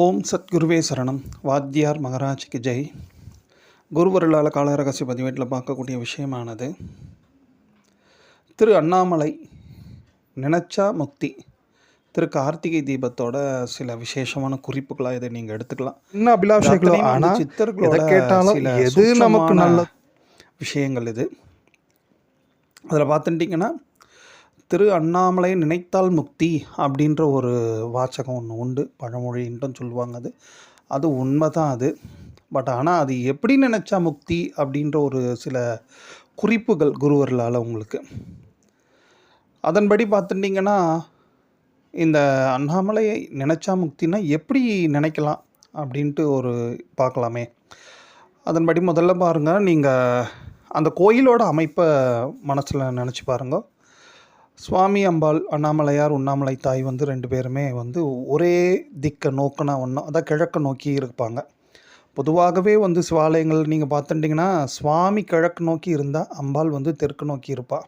ஓம் சத்குருவே சரணம். வாத்தியார் மகராஜ்க்கு ஜெய். குருவருளால் காலரகசிய பதிவேட்டில் பார்க்கக்கூடிய விஷயமானது திரு அண்ணாமலை நினச்சா முக்தி திரு கார்த்திகை தீபத்தோட சில விசேஷமான குறிப்புகளாக இதை நீங்கள் எடுத்துக்கலாம். என்ன அபிலாஷைகளோ ஆனால் சித்தர்களோட கேட்டாலும் எது நமக்கு நல்ல விஷயங்கள் இது. அதில் பார்த்துட்டிங்கன்னா திரு அண்ணாமலை நினைத்தால் முக்தி அப்படின்ற ஒரு வாச்சகம் ஒன்று உண்டு. பழமொழின்ட்டும் சொல்லுவாங்க அது. அது உண்மை தான் அது. பட் ஆனால் அது எப்படி நினச்சா முக்தி அப்படின்ற ஒரு சில குறிப்புகள் குருவர்களால் உங்களுக்கு. அதன்படி பார்த்துட்டிங்கன்னா இந்த அண்ணாமலையை நினச்சா முக்தினா எப்படி நினைக்கலாம் அப்படின்ட்டு ஒரு பார்க்கலாமே. அதன்படி முதல்ல பாருங்கள் நீங்கள் அந்த கோயிலோட அமைப்பை மனசில் நினச்சி பாருங்க. சுவாமி அம்பாள் அண்ணாமலையார் உண்ணாமலை தாய் வந்து ரெண்டு பேருமே வந்து ஒரே திக்கை நோக்கினா ஒன்றும் அதான் கிழக்க நோக்கி இருப்பாங்க. பொதுவாகவே வந்து சிவாலயங்கள் நீங்கள் பார்த்துட்டிங்கன்னா சுவாமி கிழக்கு நோக்கி இருந்தால் அம்பாள் வந்து தெற்கு நோக்கி இருப்பாள்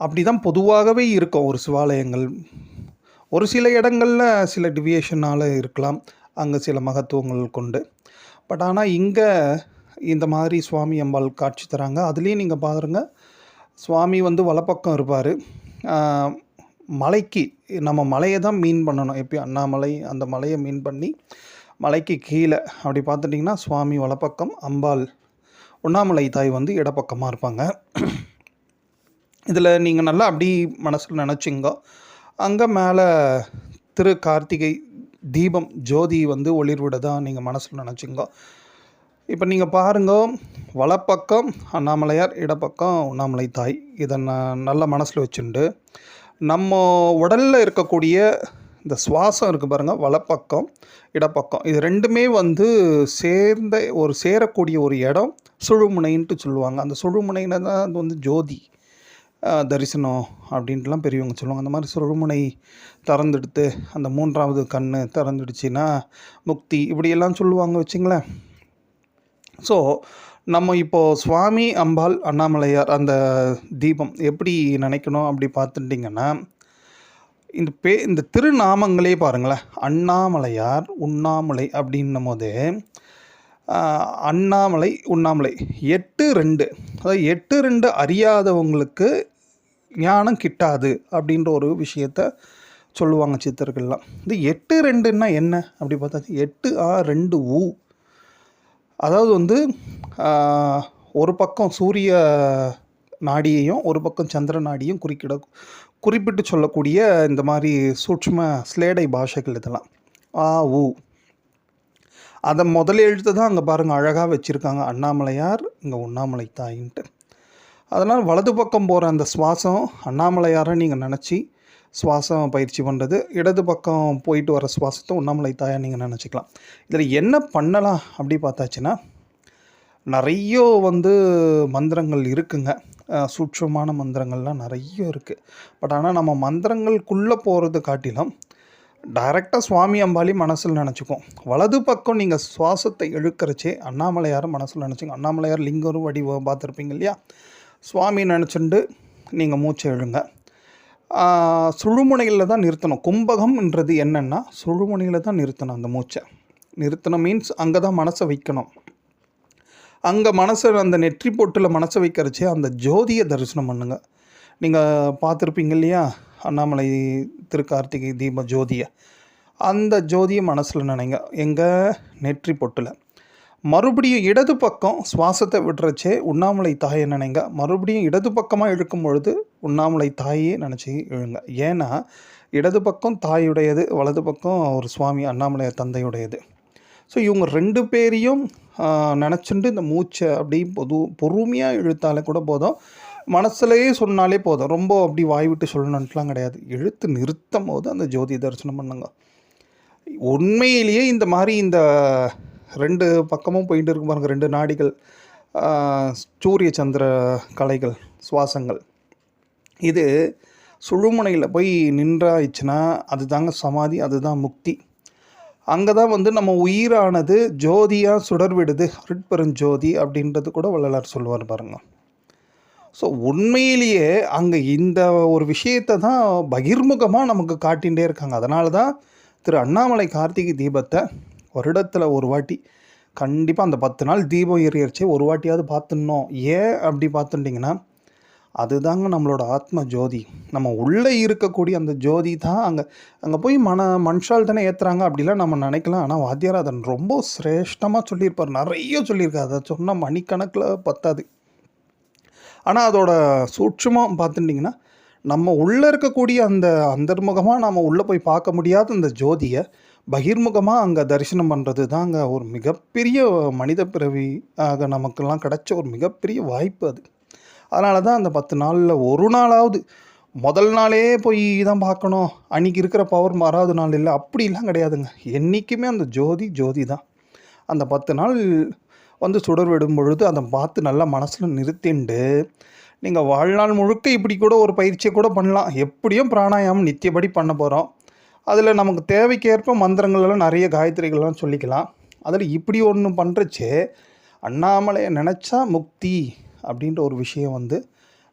அப்படி தான் பொதுவாகவே இருக்கும் ஒரு சிவாலயங்கள். ஒரு சில இடங்களில் சில டிவியேஷனால் இருக்கலாம் அங்கே சில மகத்துவங்கள் கொண்டு. பட் ஆனால் இங்கே இந்த மாதிரி சுவாமி அம்பாள் காட்சி தராங்க. அதுலேயும் நீங்கள் பாருங்க சுவாமி வந்து வலப்பக்கம் இருப்பார். மலைக்கு நம்ம மலையை தான் மீன் பண்ணணும். எப்பயும் அண்ணாமலை அந்த மலையை மீன் பண்ணி மலைக்கு கீழே அப்படி பார்த்துட்டிங்கன்னா சுவாமி வலப்பக்கம் அம்பாள் உண்ணாமலை தாய் வந்து இடப்பக்கமாக இருப்பாங்க. இதில் நீங்கள் நல்லா அப்படி மனசில் நினச்சிங்க அங்கே மேலே திரு கார்த்திகை தீபம் ஜோதி வந்து ஒளிர்விட தான் நீங்கள் மனசில் நினச்சிங்க. இப்போ நீங்கள் பாருங்க வலப்பக்கம் அண்ணாமலையார் இடப்பக்கம் உண்ணாமலை தாய். இதை நான் நல்ல மனசில் வச்சுண்டு. நம்ம உடலில் இருக்கக்கூடிய இந்த சுவாசம் இருக்குது பாருங்கள் வலப்பக்கம் இடப்பக்கம். இது ரெண்டுமே வந்து சேர்ந்த ஒரு சேரக்கூடிய ஒரு இடம் சுழுமுனைன்ட்டு சொல்லுவாங்க. அந்த சுழுமுனைன்னு தான் அது வந்து ஜோதி தரிசனம் அப்படின்ட்டுலாம் பெரியவங்க சொல்லுவாங்க. அந்த மாதிரி சுழுமுனை திறந்துடுத்து அந்த மூன்றாவது கண் திறந்துடுச்சின்னா முக்தி இப்படியெல்லாம் சொல்லுவாங்க வச்சுங்களேன். ஸோ நம்ம இப்போது சுவாமி அம்பாள் அண்ணாமலையார் அந்த தீபம் எப்படி நினைக்கணும் அப்படி பார்த்துட்டிங்கன்னா இந்த பே இந்த திருநாமங்களே பாருங்களேன். அண்ணாமலையார் உண்ணாமலை அப்படின்னும் போது அண்ணாமலை உண்ணாமலை. எட்டு ரெண்டு. அதாவது எட்டு ரெண்டு அறியாதவங்களுக்கு ஞானம் கிட்டாது அப்படின்ற ஒரு விஷயத்த சொல்லுவாங்க சித்தர்கள்லாம். இந்த எட்டு ரெண்டுன்னா என்ன? அப்படி பார்த்தா எட்டு ஆ ரெண்டு ஊ. அதாவது வந்து ஒரு பக்கம் சூரிய நாடியையும் ஒரு பக்கம் சந்திர நாடியும் குறிக்கிட குறிப்பிட்டு சொல்லக்கூடிய இந்த மாதிரி சூட்சும ஸ்லேடை பாஷைகள் இதெல்லாம். ஆ ஊ அதை முதல் எழுத்து தான் அங்கே பாருங்கள் அழகாக வச்சுருக்காங்க. அண்ணாமலையார் இங்கே உண்ணாமலை தாயின்ட்டு. அதனால் வலது பக்கம் போகிற அந்த சுவாசம் அண்ணாமலையாரை நீங்கள் நினச்சி சுவாசம் பயிற்சி பண்ணுறது இடது பக்கம் போயிட்டு வர சுவாசத்தை உண்ணாமலை தாயாக நீங்கள் நினச்சிக்கலாம். இதில் என்ன பண்ணலாம் அப்படி பார்த்தாச்சுன்னா நிறைய வந்து மந்திரங்கள் இருக்குங்க. சூட்சமான மந்திரங்கள்லாம் நிறைய இருக்குது பட் ஆனால் நம்ம மந்திரங்களுக்குள்ளே போகிறது காட்டிலும் டைரெக்டாக சுவாமி அம்பாளி மனசில் நினச்சிக்கும். வலது பக்கம் நீங்கள் சுவாசத்தை இழுக்கிறச்சே அண்ணாமலையார் மனசில் நினச்சிங்க. அண்ணாமலையார் லிங்கம் வடிவம் பார்த்துருப்பீங்க இல்லையா? சுவாமி நினச்சிண்டு நீங்கள் மூச்சை இழுங்க. சுழுமுனையில் தான் நிறுத்தணும். கும்பகம்ன்றது என்னென்னா சுழுமுனையில் தான் நிறுத்தணும் அந்த மூச்சை. நிறுத்தணும் மீன்ஸ் அங்கே தான் மனசை வைக்கணும். அங்கே மனசை அந்த நெற்றி பொட்டில் மனசை வைக்கிறச்சே அந்த ஜோதியை தரிசனம் பண்ணுங்க. நீங்கள் பார்த்துருப்பீங்க இல்லையா? அண்ணாமலை திரு கார்த்திகை தீப ஜோதியை. அந்த ஜோதியை மனசில் நினைங்க. எங்கள் நெற்றி பொட்டில். மறுபடியும் இடது பக்கம் சுவாசத்தை விடுறச்சே உண்ணாமலை தாயை நினைங்க. மறுபடியும் இடது பக்கமாக இழுக்கும் பொழுது உண்ணாமலை தாயே நினச்சி இழுங்க. ஏன்னா இடது பக்கம் தாயுடையது வலது பக்கம் ஒரு சுவாமி அண்ணாமலையார் தந்தையுடையது. ஸோ இவங்க ரெண்டு பேரையும் நினச்சிட்டு இந்த மூச்சை அப்படி பொது பொறுமையாக இழுத்தாலே கூட போதும். மனசுலையே சொன்னாலே போதும். ரொம்ப அப்படி வாய் விட்டு சொல்லணுன்ட்டுலாம் கிடையாது. இழுத்து நிறுத்தும் போது அந்த ஜோதி தரிசனம் பண்ணுங்க. உண்மையிலேயே இந்த மாதிரி இந்த ரெண்டு பக்கமும் போயிட்டு இருக்கும் பாருங்கள் ரெண்டு நாடிகள். சூரிய சந்திர கலைகள் சுவாசங்கள். இது சுழுமுனையில் போய் நின்றாயிடுச்சுன்னா அதுதாங்க சமாதி அதுதான் முக்தி. அங்கே தான் வந்து நம்ம உயிரானது ஜோதியாக சுடர் விடுது அருட்பெருஞ்சோதி அப்படின்றது கூட வள்ளலார் சொல்லுவார் பாருங்க. ஸோ உண்மையிலேயே அங்கே இந்த ஒரு விஷயத்தை தான் பகிர்முகமாக நமக்கு காட்டிகிட்டே இருக்காங்க. அதனால தான் திரு அண்ணாமலை கார்த்திகை தீபத்தை வருடத்தில் ஒரு வாட்டி. கண்டிப்பாக அந்த பத்து நாள் தீபம் எரியரிச்சே ஒரு வாட்டியாவது பார்த்துடணும். ஏன் அப்படி பார்த்துட்டிங்கன்னா அதுதாங்க நம்மளோட ஆத்ம ஜோதி. நம்ம உள்ளே இருக்கக்கூடிய அந்த ஜோதி தான் அங்கே அங்கே போய் மன மனுஷால் தானே ஏற்றுறாங்க அப்படிலாம் நம்ம நினைக்கலாம். ஆனால் வாத்தியார் அதன் ரொம்ப சிரேஷ்டமாக சொல்லியிருப்பார். நிறைய சொல்லியிருக்காரு. அதை சொன்னால் மணிக்கணக்கில் பத்தாது. ஆனால் அதோட சூட்சமாக பார்த்துட்டிங்கன்னா நம்ம உள்ளே இருக்கக்கூடிய அந்த அந்தர்முகமாக நம்ம உள்ளே போய் பார்க்க முடியாத அந்த ஜோதியை பகிர்முகமாக அங்கே தரிசனம் பண்ணுறது தான் அங்கே ஒரு மிகப்பெரிய மனித பிறவி ஆக நமக்கெல்லாம் கிடைச்ச ஒரு மிகப்பெரிய வாய்ப்பு அது. அதனால தான் அந்த பத்து நாளில் ஒரு நாளாவது முதல் நாளே போய் தான் பார்க்கணும். அன்றைக்கி இருக்கிற பவர் மாறாவது நாள் இல்லை. அப்படிலாம் கிடையாதுங்க. என்றைக்குமே அந்த ஜோதி ஜோதி தான். அந்த பத்து நாள் வந்து சுடர் விடும் பொழுது அதை பார்த்து நல்லா மனசில் நிறுத்திண்டு நீங்கள் வாழ்நாள் முழுக்க இப்படி கூட ஒரு பயிற்சியை கூட பண்ணலாம். எப்படியும் பிராணாயாமம் நித்தியபடி பண்ண போகிறோம் அதில் நமக்கு தேவைக்கேற்ப மந்திரங்களெல்லாம் நிறைய காயத்ரிகள்லாம் சொல்லிக்கலாம். அதில் இப்படி ஒன்று பண்ணுறச்சே அண்ணாமலையை நினச்சா முக்தி அப்படின்ற ஒரு விஷயம் வந்து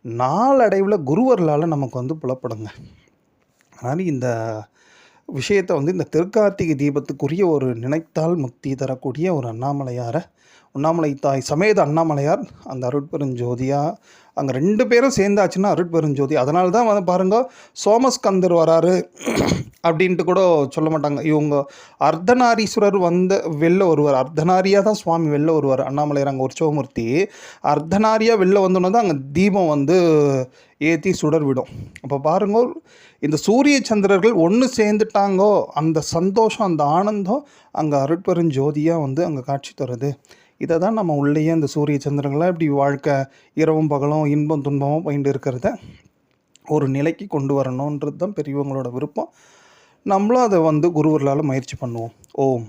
நாளடைவில் குருவர்களால் நமக்கு வந்து புலப்படுங்க. அதனால் இந்த விஷயத்தை வந்து இந்த திருக்கார்த்திகை தீபத்துக்குரிய ஒரு நினைத்தால் முக்தி தரக்கூடிய ஒரு அண்ணாமலையாரை உண்ணாமலை தாய் சமேத அண்ணாமலையார் அந்த அருட்பெருஞ்சோதியாக அங்கே ரெண்டு பேரும் சேர்ந்தாச்சுன்னா அருட்பெருஞ்சோதி. அதனால தான் வந்து பாருங்க சோமஸ்கந்தர் வராரு. அப்படின்ட்டு கூட சொல்ல மாட்டாங்க. இவங்க அர்த்தநாரீஸ்வரர் வந்த வெளில வருவார். அர்த்தநாரியாக தான் சுவாமி வெளில வருவார். அண்ணாமலையர் அங்கே உற்சவமூர்த்தி அர்த்தநாரியாக வெளில வந்தோன்னே தான் அங்கே தீபம் வந்து ஏற்றி சுடர் விடும் அப்போ பாருங்க இந்த சூரிய சந்திரர்கள் ஒன்று சேர்ந்துட்டாங்கோ அந்த சந்தோஷம் அந்த ஆனந்தம் அங்கே அருட்பெருஞ்சோதியாக வந்து அங்கே காட்சி தருது. இதை தான் நம்ம உள்ளேயே அந்த சூரிய சந்திரங்களாக இப்படி வாழ்க்கை இரவும் பகலும் இன்பம் துன்பமும் பயின்று இருக்கிறத ஒரு நிலைக்கு கொண்டு வரணுன்றது தான் பெரியவங்களோட விருப்பம். நம்மளும் அதை வந்து குருவர்களால் முயற்சி பண்ணுவோம். ஓம்.